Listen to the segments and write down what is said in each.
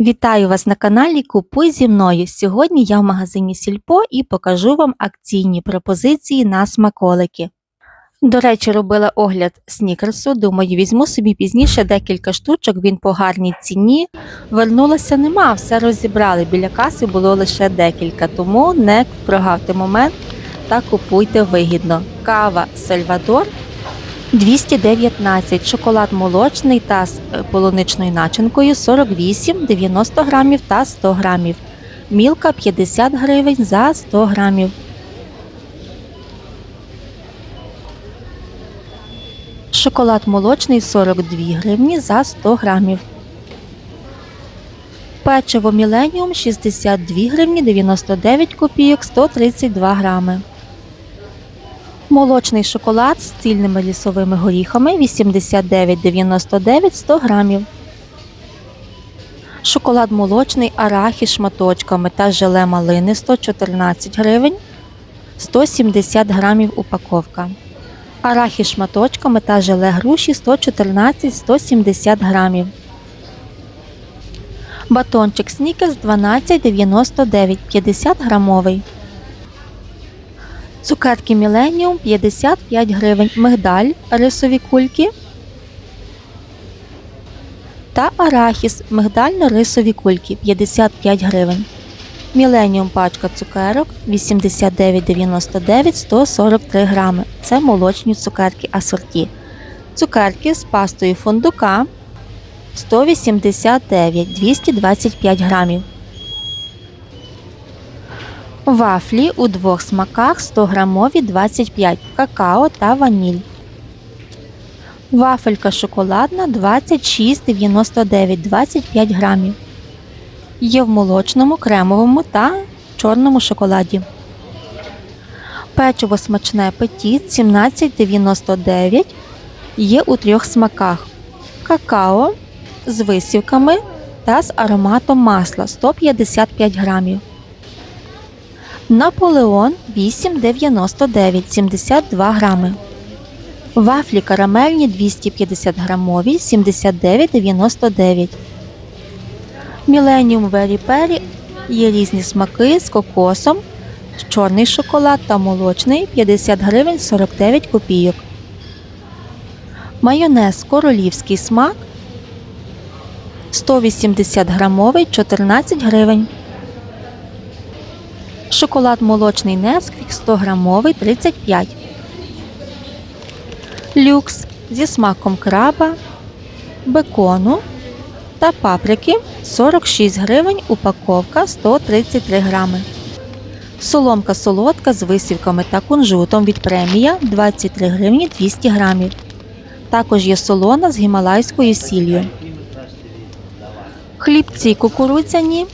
Вітаю вас на каналі Купуй зі мною. Сьогодні я в магазині Сільпо і покажу вам акційні пропозиції на смаколики. До речі, робила огляд снікерсу. Думаю, візьму собі пізніше декілька штучок, він по гарній ціні. Вернулася нема, все розібрали. Біля каси було лише декілька, тому не прогавте момент та купуйте вигідно. Кава Сальвадор 219, шоколад молочний та з е, полуничною начинкою 48, 90 грамів та 100 грамів. Мілка 50 гривень за 100 грамів. Шоколад молочний 42 гривні за 100 грамів. Печиво Міленіум 62 гривні 99 копійок 132 грами. Молочний шоколад з цільними лісовими горіхами 89,99 100 грамів. Шоколад молочний арахі шматочками та желе малини 114 гривень 170 грамів упаковка. Арахі шматочками та желе груші 114-170 грамів. Батончик снікерс 12,99 50 грамовий. Цукерки Міленіум 55 гривень, мигдаль, рисові кульки та арахіс, мигдально-рисові кульки 55 гривень. Міленіум пачка цукерок 89,99 143 грами. Це молочні цукерки асорті. Цукерки з пастою фундука 189 225 грамів. Вафлі у двох смаках 100 грамові 25 какао та ваніль. Вафелька шоколадна 26,99 25 грамів. Є в молочному, кремовому та чорному шоколаді. Печиво смачне петіт 17,99 є у трьох смаках. Какао з висівками та з ароматом масла 155 грамів. Наполеон 8,99 72 грами. Вафлі карамельні 250 грамові 79,99. Міленіум Вері Пері є різні смаки з кокосом, чорний шоколад та молочний 50 гривень 49 копійок. Майонез королівський смак 180 грамовий 14 гривень. Шоколад молочний Несквік 100 грамовий 35. Люкс зі смаком краба, бекону та паприки 46 гривень упаковка 133 грами. Соломка солодка з висівками та кунжутом від премія 23 гривні 200 грамів. Також є солона з гімалайською сіллю. Хлібці кукурудзяні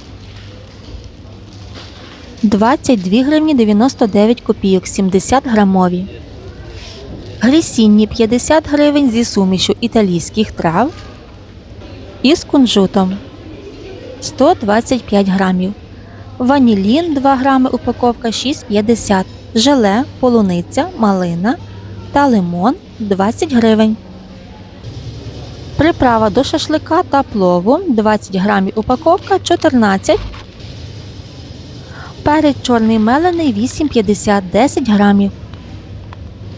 22 гривні 99 копійок 70 грамові. Грісінні 50 гривень зі сумішю італійських трав і з кунжутом 125 грамів. Ванілін 2 грами упаковка 6,50 желе, полуниця, малина та лимон 20 гривень. Приправа до шашлика та плову 20 грамів упаковка 14 Перець чорний мелений 8,50 10 грамів.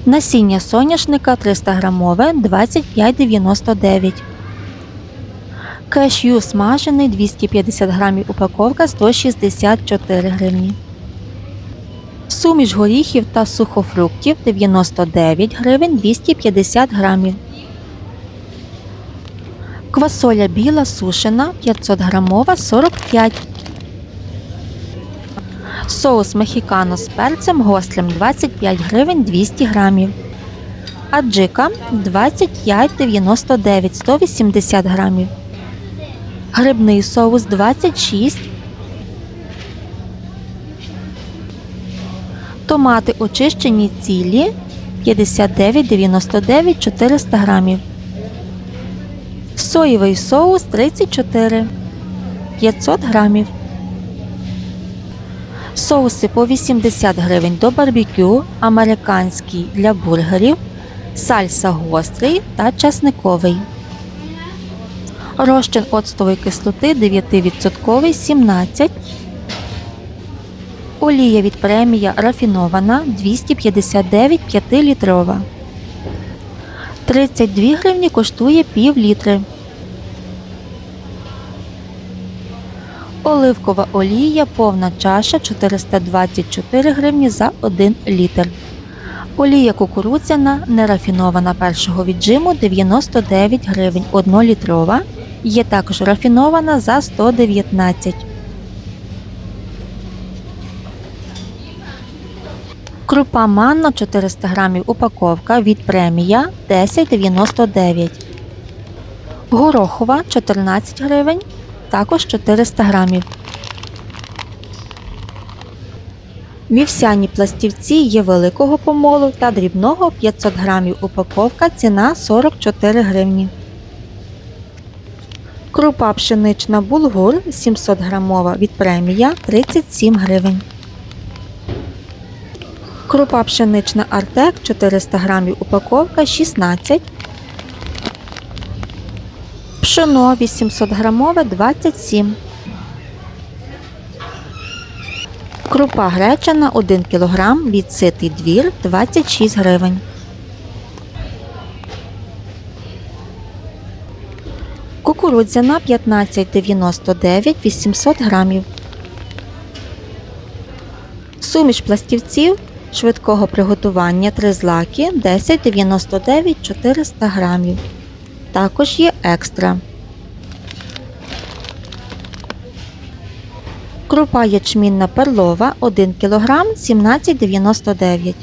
Насіння соняшника 300 грамове 25,99. Кешю смажений 250 грамів упаковка 164 гривні. Суміш горіхів та сухофруктів 99 гривень 250 грамів. Квасоля біла сушена 500 грамова 45 Соус мехікано з перцем гострим 25 гривень 200 грамів. Аджика 25,99 180 грамів. Грибний соус 26. Томати очищені цілі 59,99 400 грамів. Соєвий соус 34 500 грамів. Соуси по 80 гривень до барбекю, американський для бургерів, сальса гострий та часниковий. Розчин оцтової кислоти 9% 17. Олія від премія рафінована 259 5-літрова. 32 гривні коштує пів літри. Оливкова олія повна чаша 424 гривні за 1 літр. Олія кукурудзяна нерафінована першого віджиму 99 гривень 1 літрова. Є також рафінована за 119. Крупа манна 400 грамів упаковка від премія 10,99. Горохова 14 гривень, також 400 грамів. Вівсяні пластівці є великого помолу та дрібного 500 грамів упаковка, ціна 44 гривні. Крупа пшенична булгур 700 грамова від премія 37 гривень. Крупа пшенична Артек 400 грамів упаковка 16. Пшено 800 грамове 27. Крупа гречана 1 кг від ситий двір 26 гривень. Кукурудзяна 15,99 800 грамів. Суміш пластівців швидкого приготування 3 злаки 10,99 400 грамів. Також є екстра. Крупа ячмінна перлова 1 кг 17,99.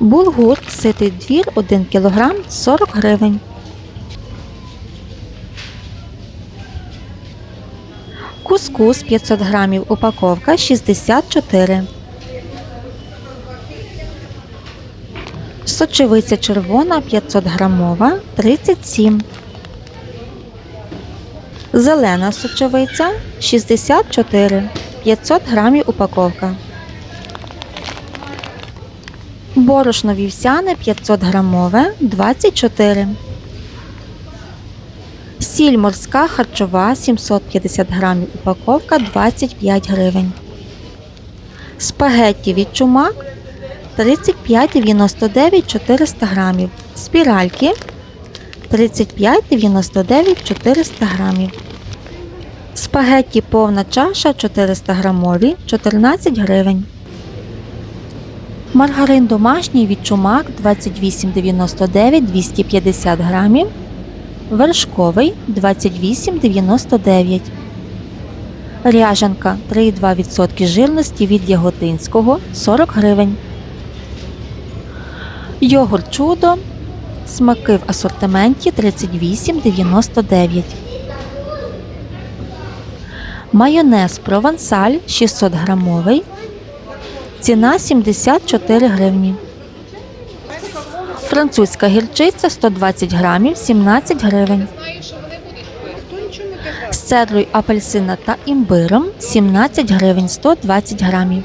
Булгур ситий двір 1 кг 40 гривень. Кускус 500 грамів упаковка 64. Сочевиця червона 500 грамова 37. Зелена сочевиця 64. 500 грамів упаковка. Борошно вівсяне 500 грамове 24. Сіль морська харчова 750 грамів упаковка 25 гривень. Спагетті від чумак 35,99 400 грамів. Спіральки 35,99 400 грамів. Спагетті повна чаша 400 грамові 14 гривень. Маргарин домашній від чумак 28,99 250 грамів. Вершковий 28,99. Ряжанка 3,2% жирності від Яготинського 40 гривень. Йогурт чудо. Смаки в асортименті 38,99. Майонез провансаль 600 грамовий. Ціна 74 гривні. Французька гірчиця 120 грамів 17 гривень. З цедрою апельсина та імбиром 17 гривень 120 грамів.